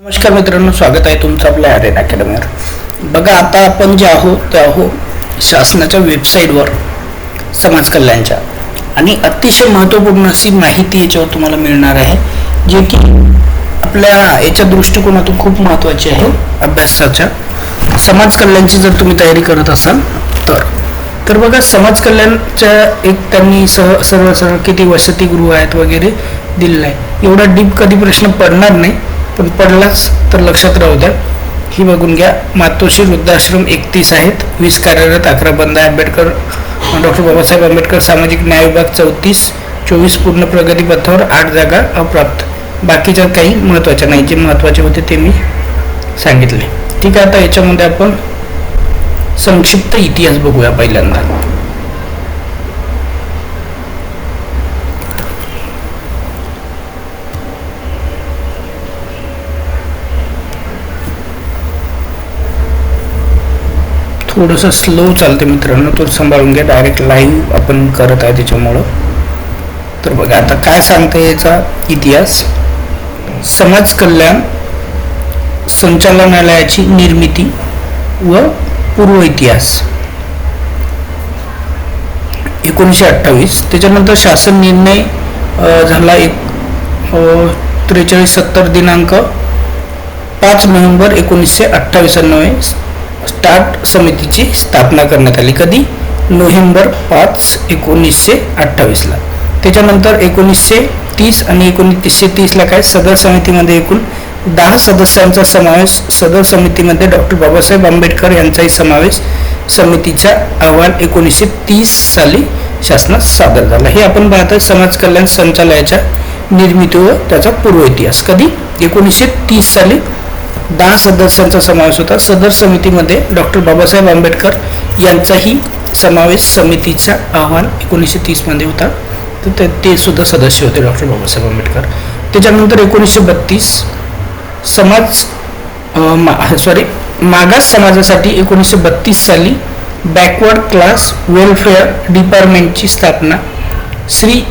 नमस्कार मित्रांनो स्वागत आहे तुमचं आपल्या आर्यन अकॅडमीवर बघा आता आपण जे आहोत ते आहोत शासनाच्या वेबसाईटवर समाज कल्याणच्या. आणि अतिशय महत्त्वपूर्ण अशी माहिती याच्यावर तुम्हाला मिळणार आहे जे की आपल्या याच्या दृष्टिकोनातून खूप महत्त्वाची आहे अभ्यासाच्या. समाज कल्याणची जर तुम्ही तयारी करत असाल तर. तर बघा समाज कल्याणच्या एक त्यांनी सह सर्व सर्व किती वसतिगृह आहेत वगैरे दिलेलं आहे. एवढा डीप कधी प्रश्न पडणार नाही. पण पडलाच तर लक्षात राहू द्या. ही बघून घ्या. मातोश्री वृद्धाश्रम एकतीस आहेत. वीस कार्यरत अकरा बंद आंबेडकर डॉक्टर बाबासाहेब आंबेडकर सामाजिक न्याय विभाग चौतीस चोवीस पूर्ण प्रगती पथावर आठ जागा अप्राप्त. बाकीच्या काही महत्त्वाच्या नाही. जे महत्त्वाचे होते ते मी सांगितले. ठीक आहे आता याच्यामध्ये आपण संक्षिप्त इतिहास बघूया पहिल्यांदा. थोडंसं स्लो चालते मित्रांनो. तो सांभाळून घ्या. डायरेक्ट लाईव्ह आपण करत आहे त्याच्यामुळं. तर बघा आता काय सांगते याचा इतिहास? समाज कल्याण संचालनालयाची निर्मिती व पूर्व इतिहास. एकोणीसशे अठ्ठावीस. त्याच्यानंतर शासन निर्णय झाला एक त्रेचाळीस सत्तर दिनांक पाच नोव्हेंबर एकोणीसशे अठ्ठावीस अन्वये स्टार्ट समितीची स्थापना करण्यात आली कधी? नोव्हेंबर पाच एकोणीसशे अठ्ठावीसला. त्याच्यानंतर एकोणीसशे तीस आणि एकोणीसशे तीसला काय? सदर समितीमध्ये एकूण दहा सदस्यांचा समावेश सदर समितीमध्ये डॉक्टर बाबासाहेब आंबेडकर यांचाही समावेश समितीचा अहवाल एकोणीसशे तीस साली शासनात सादर झाला. हे आपण पाहतोय समाज कल्याण संचालयाच्या निर्मिती व त्याचा पूर्व इतिहास. कधी? एकोणीसशे तीस साली दहा सदस्यांचा समावेश होता. सदर समितीमध्ये डॉक्टर बाबासाहेब आंबेडकर यांचाही समावेश समितीचा अहवाल एकोणीसशे तीसमध्ये होता. तर ते ते सुद्धा सदस्य होते डॉक्टर बाबासाहेब आंबेडकर. त्याच्यानंतर एकोणीसशे बत्तीस समाज सॉरी मागास समाजासाठी एकोणीसशे बत्तीस साली बॅकवर्ड क्लास वेलफेअर डिपार्टमेंटची स्थापना Shri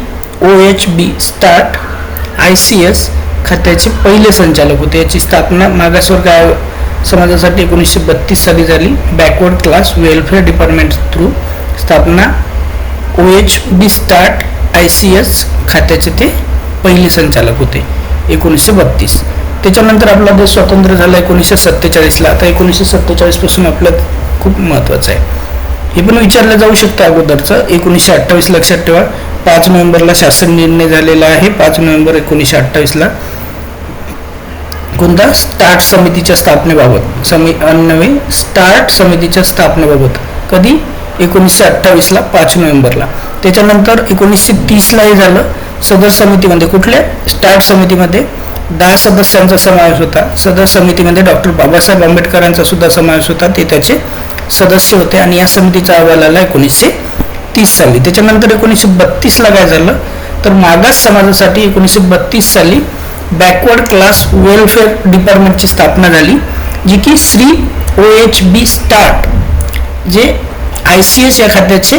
O H B Starte I C S खात्याचे पहिले संचालक होते. याची स्थापना मागासवर्ग आयोग समाजासाठी एकोणीसशे बत्तीस साली झाली. Backward class welfare department through स्थापना O H B Starte I C S खात्याचे ते पहिले संचालक होते. एकोणीसशे बत्तीस. त्याच्यानंतर आपला देश स्वतंत्र झाला एकोणीसशे सत्तेचाळीसला. आता एकोणीसशे सत्तेचाळीसपासून आपलं खूप महत्त्वाचं आहे. हे पण विचारलं जाऊ शकतं अगोदरचं. एकोणीसशे अठ्ठावीस लक्षात ठेवा. पाच नोव्हेंबरला शासन निर्णय झालेला आहे. पाच नोव्हेंबर एकोणीसशे अठ्ठावीसला. कोणता? स्टार्ट समितीच्या स्थापनेबाबत. समी नव्हे स्टार्ट समितीच्या स्थापनेबाबत. कधी? एकोणीसशे अठ्ठावीसला पाच नोव्हेंबरला. त्याच्यानंतर एकोणीसशे तीसलाही झालं. सदर समितीमध्ये कुठल्या? स्टार्ट समितीमध्ये. दहा सदस्यांचा समावेश होता. सदर समितीमध्ये डॉक्टर बाबासाहेब आंबेडकरांचा सुद्धा समावेश होता. ते त्याचे सदस्य होते आणि या समितीचा अहवाल आला एकोणीसशे तीस साली. त्याच्यानंतर एकोणीसशे बत्तीसला काय झालं? तर मागास समाजासाठी एकोणीसशे बत्तीस साली बॅकवर्ड क्लास वेलफेअर डिपार्टमेंटची स्थापना झाली जी की Shri O H B Starte J I C S या खात्याचे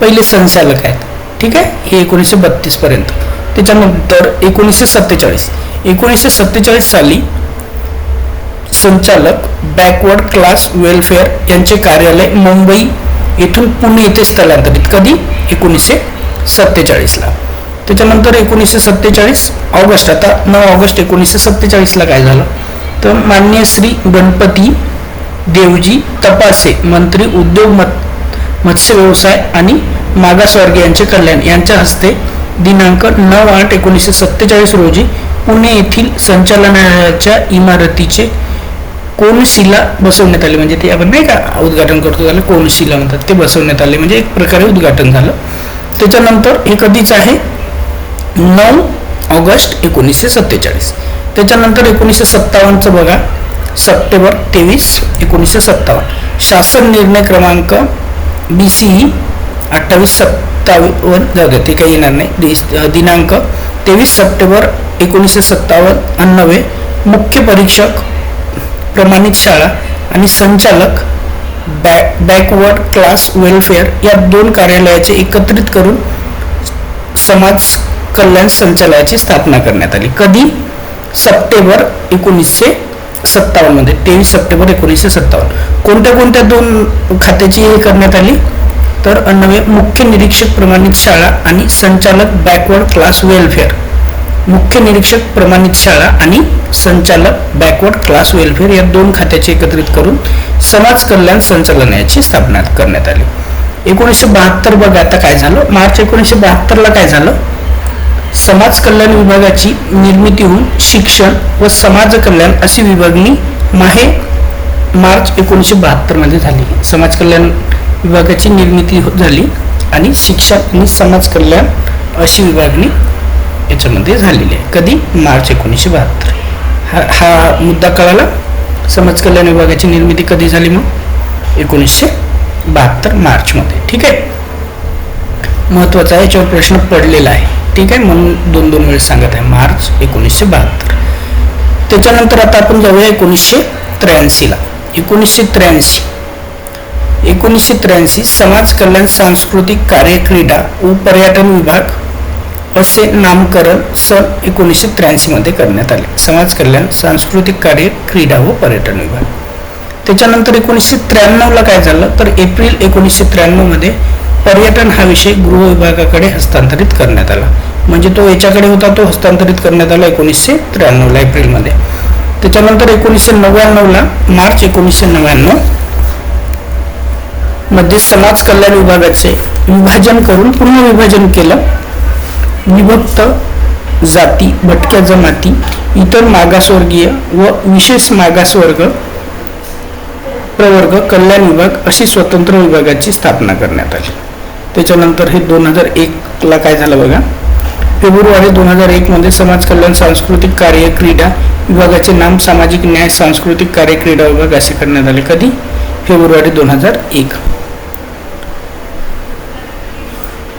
पहिले संचालक आहेत. ठीक आहे? हे एकोणीसशे बत्तीस पर्यंत. त्याच्यानंतर एकोणीसशे सत्तेचाळीस. एकोणीसशे सत्तेचाळीस साली संचालक बॅकवर्ड क्लास वेलफेअर यांचे कार्यालय मुंबई येथून पुणे येथे स्थलांतरित. कधी? एकोणीसशे सत्तेचाळीसला. त्याच्यानंतर एकोणीसशे सत्तेचाळीस ऑगस्ट. आता नऊ ऑगस्ट एकोणीसशे सत्तेचाळीसला काय झालं? तर मान्य श्री गणपती देवजी तपासे मंत्री उद्योग मत मत्स्य व्यवसाय आणि मागासवर्गीय यांचे कल्याण यांच्या हस्ते दिनांक नऊ आठ एकोणीसशे सत्तेचाळीस रोजी पुणे येथील संचालनालयाच्या इमारतीचे कोनशिला बसवण्यात आले. म्हणजे ते आपण नाही का उद्घाटन करतो त्याला कोनशिला म्हणतात. ते बसवण्यात आले. म्हणजे एक प्रकारे उद्घाटन झालं. त्याच्यानंतर हे कधीच आहे? नऊ ऑगस्ट एकोणीसशे सत्तेचाळीस. त्याच्यानंतर एकोणीसशे सत्तावन्नचं बघा. सप्टेंबर तेवीस एकोणीसशे सत्तावन्न. शासन निर्णय क्रमांक बी सी ई अठ्ठावीस सत्तावन्न. जाऊ द्या ते काही येणार नाही. दिस- दिनांक तेवीस सप्टेंबर एकोणीसशे सत्तावन्न. अन्नवे मुख्य परीक्षक प्रमाणित शाळा आणि संचालक बॅ बॅकवर्ड क्लास वेलफेअर या दोन कार्यालयाचे एकत्रित करून समाज कल्याण संचालयाची स्थापना करण्यात आली. कधी? सप्टेंबर एकोणीसशे सत्तावन्नमध्ये. तेवीस सप्टेंबर एकोणीसशे सत्तावन्न. कोणत्या कोणत्या दोन खात्याची हे करण्यात आली? तर नवे मुख्य निरीक्षक प्रमाणित शाळा आणि संचालक बॅकवर्ड क्लास वेलफेअर. मुख्य निरीक्षक प्रमाणित शाळा आणि संचालक बॅकवर्ड क्लास वेलफेअर या दोन खात्याचे एकत्रित करून समाज कल्याण संचालनाची स्थापना करण्यात आली. एकोणीसशे बहात्तर बघा आता काय झालं? मार्च एकोणीसशे बहात्तरला काय झालं? समाज कल्याण विभागाची निर्मिती होऊन शिक्षण व समाज कल्याण अशी विभागणी माहे मार्च एकोणीसशे बहात्तरमध्ये झाली. समाज कल्याण विभागाची निर्मिती झाली आणि शिक्षण आणि समाज कल्याण अशी विभागणी याच्यामध्ये झालेली आहे. कधी? मार्च एकोणीसशे बहात्तर. हा हा मुद्दा कळाला? समाज कल्याण विभागाची निर्मिती कधी झाली मग? एकोणीसशे बहात्तर मार्चमध्ये. ठीक आहे? महत्त्वाचा याच्यावर प्रश्न पडलेला आहे. ठीक आहे? म्हणून दोन दोन वेळेस सांगत आहे. मार्च एकोणीसशे बहात्तर. त्याच्यानंतर आता आपण जाऊया एकोणीसशे त्र्याऐंशीला. एकोणीसशे त्र्याऐंशी. एकोणीसशे त्र्याऐंशी समाज कल्याण सांस्कृतिक कार्य क्रीडा व पर्यटन विभाग असे नामकरण सन एकोणीसशे त्र्याऐंशी मध्ये करण्यात आले. समाज कल्याण सांस्कृतिक कार्य क्रीडा व पर्यटन विभाग. त्याच्यानंतर एकोणीसशे त्र्याण्णवला काय झालं? तर एप्रिल एकोणीसशे त्र्याण्णवमध्ये पर्यटन हा विषय गृह विभागाकडे हस्तांतरित करण्यात आला. म्हणजे तो याच्याकडे होता तो हस्तांतरित करण्यात आला एकोणीसशे त्र्याण्णवला एप्रिलमध्ये. त्याच्यानंतर एकोणीसशे नव्याण्णवला मार्च एकोणीसशे नव्याण्णवमध्ये समाज कल्याण विभागाचे विभाजन करून पुन्हा विभाजन केलं. विभक्त जाती भटक्या जमाती इतर मागासवर्गीय व विशेष मागासवर्ग प्रवर्ग कल्याण विभाग अशी स्वतंत्र विभागाची स्थापना करण्यात आली. त्याच्यानंतर हे दोन हजार एकला काय झालं बघा? फेब्रुवारी दोन हजार एकमध्ये समाज कल्याण सांस्कृतिक कार्य क्रीडा विभागाचे नाम सामाजिक न्याय सांस्कृतिक कार्य क्रीडा विभाग असे करण्यात आले. कधी? फेब्रुवारी दोन हजार एक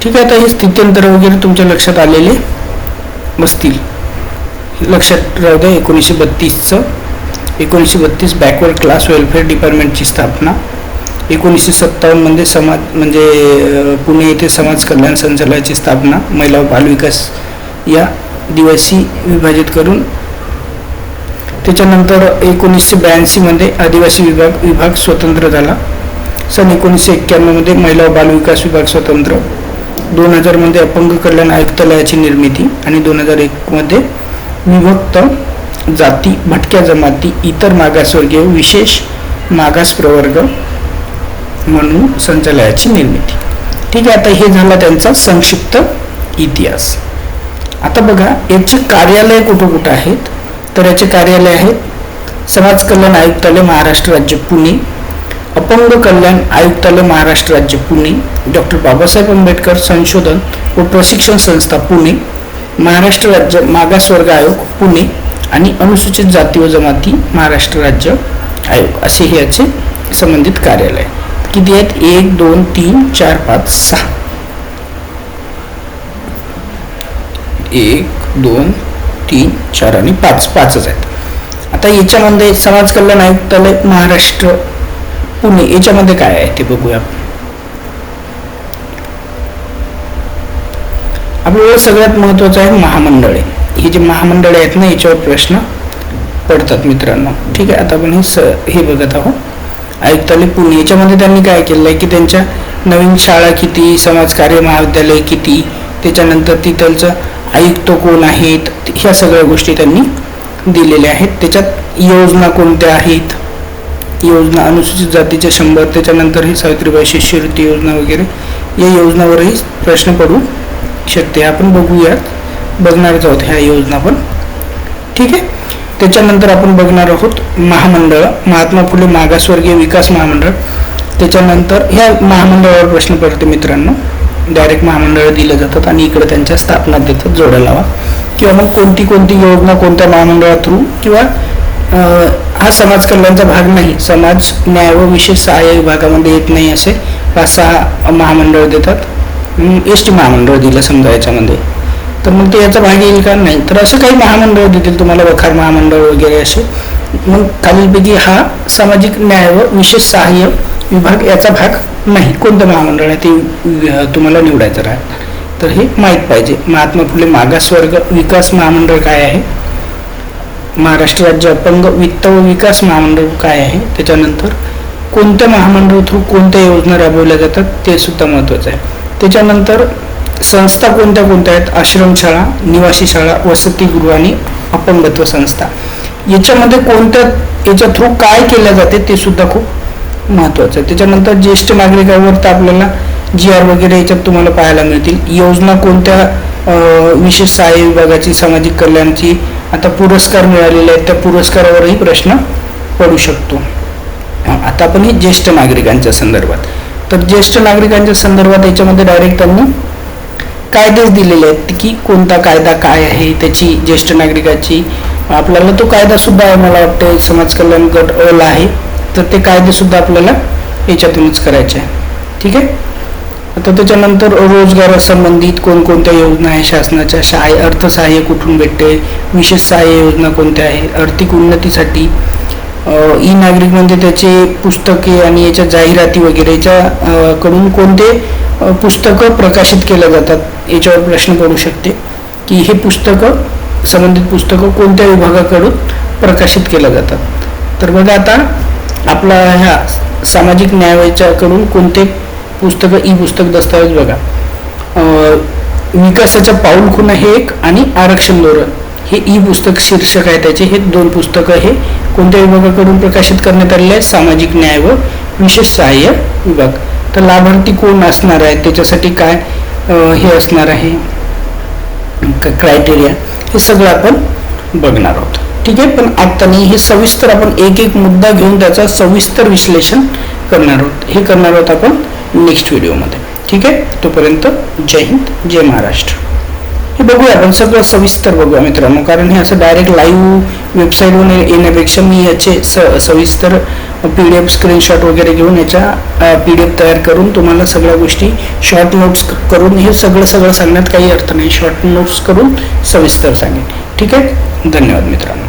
ठीक आहे आता हे स्थित्यंतर वगैरे तुमच्या लक्षात आलेले? बसतील लक्षात राहू द्या एकोणीसशे बत्तीसचं. एकोणीसशे बत्तीस बॅकवर्ड क्लास वेलफेअर डिपार्टमेंटची स्थापना. एकोणीसशे सत्तावन्नमध्ये समाज म्हणजे पुणे येथे समाज कल्याण संचालनाची स्थापना महिला व बालविकास या दिवशी विभाजित करून. त्याच्यानंतर एकोणीसशे ब्याऐंशीमध्ये आदिवासी विभाग विभाग स्वतंत्र झाला. सन एकोणीसशे एक्क्याण्णवमध्ये महिला व बालविकास विभाग स्वतंत्र. दोन हजारमध्ये अपंग कल्याण आयुक्तालयाची निर्मिती आणि दोन हजार एकमध्ये विभक्त जाती भटक्या जमाती इतर मागासवर्गीय विशेष मागास प्रवर्ग म्हणून संचालयाची निर्मिती. ठीक आहे आता हे झाला त्यांचा संक्षिप्त इतिहास. आता बघा याचे कार्यालय कुठं कुठं आहेत? तर याचे कार्यालय आहेत समाज कल्याण आयुक्तालय महाराष्ट्र राज्य पुणे. अपंग कल्याण आयुक्तालय महाराष्ट्र राज्य पुणे डॉक्टर बाबासाहेब आंबेडकर संशोधन व प्रशिक्षण संस्था पुणे महाराष्ट्र राज्य मागासवर्ग आयोग पुणे आणि अनुसूचित जाती व जमाती महाराष्ट्र राज्य आयोग असे हे याचे संबंधित कार्यालय. किती आहेत? एक दोन तीन चार पाच सहा. एक दोन तीन चार आणि पाच. पाचच आहेत. आता याच्यामध्ये समाज कल्याण आयुक्तालय महाराष्ट्र पुणे याच्यामध्ये काय आहे ते बघूया. आपल्याला सगळ्यात महत्वाचं आहे महामंडळे. हे जे महामंडळे आहेत ना याच्यावर प्रश्न पडतात मित्रांनो. ठीक आहे आता आपण हे स हे बघत आहोत. आयुक्तालय पुणे याच्यामध्ये त्यांनी काय केलं आहे की त्यांच्या नवीन शाळा किती समाजकार्य महाविद्यालय किती त्याच्यानंतर तिथलचं आयुक्त कोण आहेत ह्या सगळ्या गोष्टी त्यांनी दिलेल्या आहेत. त्याच्यात योजना कोणत्या आहेत? योजना अनुसूचित जातीच्या शंभर त्याच्यानंतर ही सावित्रीबाई शिष्यवृत्ती योजना वगैरे या योजनावरही प्रश्न पडू शकते. आपण बघूयात. बघणारच आहोत ह्या योजना पण. ठीक आहे? त्याच्यानंतर आपण बघणार आहोत महामंडळ महात्मा फुले मागासवर्गीय विकास महामंडळ. त्याच्यानंतर ह्या महामंडळावर प्रश्न पडते मित्रांनो. डायरेक्ट महामंडळ दिलं जातात आणि इकडे त्यांच्या स्थापना देतात. जोड्या लावा. किंवा मग कोणती कोणती योजना कोणत्या महामंडळा थ्रू किंवा हा समाज कल्याणचा भाग नाही. समाज न्याय व विशेष सहाय्य विभागामध्ये येत नाही असे पाच सहा महामंडळ देतात. एस टी महामंडळ दिलं समजा याच्यामध्ये. तर मग ते याचा भाग येईल का? नाही. तर असं काही महामंडळ देतील तुम्हाला वखार महामंडळ वगैरे असे. मग खालीलपैकी हा सामाजिक न्याय व विशेष सहाय्य विभाग याचा भाग नाही. कोणतं महामंडळ आहे ते तुम्हाला निवडायचं राहणार तर हे माहीत पाहिजे. महात्मा फुले मागासवर्ग विकास महामंडळ काय आहे? महाराष्ट्र राज्य अपंग वित्त व विकास महामंडळ काय आहे? त्याच्यानंतर कोणत्या महामंडळ थ्रू कोणत्या योजना राबवल्या जातात? ते सुद्धा महत्त्वाचं आहे. त्याच्यानंतर संस्था कोणत्या कोणत्या आहेत? आश्रमशाळा निवासी शाळा वसतिगृह आणि अपंगत्व संस्था. याच्यामध्ये कोणत्या याच्या थ्रू काय केल्या जाते ते सुद्धा खूप महत्त्वाचं आहे. त्याच्यानंतर ज्येष्ठ नागरिकांवर तर आपल्याला जी आर वगैरे याच्यात तुम्हाला पाहायला मिळतील. योजना कोणत्या विशेष सहाय्य विभागाची सामाजिक कल्याणची आता पुरस्कार मिळालेले आहेत त्या पुरस्कारावरही प्रश्न पडू शकतो. आता आपण हे ज्येष्ठ नागरिकांच्या संदर्भात. तर ज्येष्ठ नागरिकांच्या संदर्भात याच्यामध्ये डायरेक्ट त्यांनी कायदेच दिलेले आहेत की कोणता कायदा काय आहे त्याची ज्येष्ठ नागरिकाची आपल्याला तो कायदा सुद्धा आहे मला वाटतं समाज कल्याण गट अल आहे तर ते कायदेसुद्धा आपल्याला याच्यातूनच करायचे आहे. ठीक आहे? आता त्याच्यानंतर रोजगारासंबंधित कोणकोणत्या योजना आहे? शासनाच्या सहाय्य अर्थसहाय्य कुठून भेटते? विशेष सहाय्य योजना कोणत्या आहे? आर्थिक उन्नतीसाठी ई नागरिक म्हणजे त्याचे पुस्तके आणि याच्या जाहिराती वगैरे याच्या कडून कोणते पुस्तकं प्रकाशित केल्या जातात? याच्यावर प्रश्न पडू शकते. की हे पुस्तकं संबंधित पुस्तकं कोणत्या विभागाकडून प्रकाशित केल्या जातात? तर बघा आता आपला ह्या सामाजिक न्यायाच्याकडून कोणते पुस्तकं ई पुस्तक दस्तावेज बघा विकासाच्या पाऊल खुणा हे एक आणि आरक्षण धोरण. हे ई पुस्तक शीर्षक आहे त्याचे. हे दोन पुस्तकं हे कोणत्या विभागाकडून प्रकाशित करण्यात आलेले आहे सामाजिक न्याय व विशेष सहाय्य विभाग. तर लाभार्थी कोण असणार आहे त्याच्यासाठी काय हे असणार आहे? क्रायटेरिया हे सगळं आपण बघणार आहोत. ठीक आहे? पण आता नाही. हे सविस्तर आपण एक एक मुद्दा घेऊन त्याचा सविस्तर विश्लेषण करणार आहोत. हे करणार आहोत आपण नेक्स्ट व्हिडिओमध्ये ठीक आहे? तोपर्यंत जय हिंद जय महाराष्ट्र. हे बघूया आपण सगळं सविस्तर बघूया मित्रांनो कारण हे असं डायरेक्ट लाईव्ह वेबसाईटवर येण्यापेक्षा मी याचे स सविस्तर पी डी एफ स्क्रीनशॉट वगैरे घेऊन याच्या पी डी एफ तयार करून तुम्हाला सगळ्या गोष्टी शॉर्ट नोट्स करून हे सगळं सगळं सांगण्यात काही अर्थ नाही. शॉर्ट नोट्स करून सविस्तर सांगेन. ठीक आहे? धन्यवाद मित्रांनो.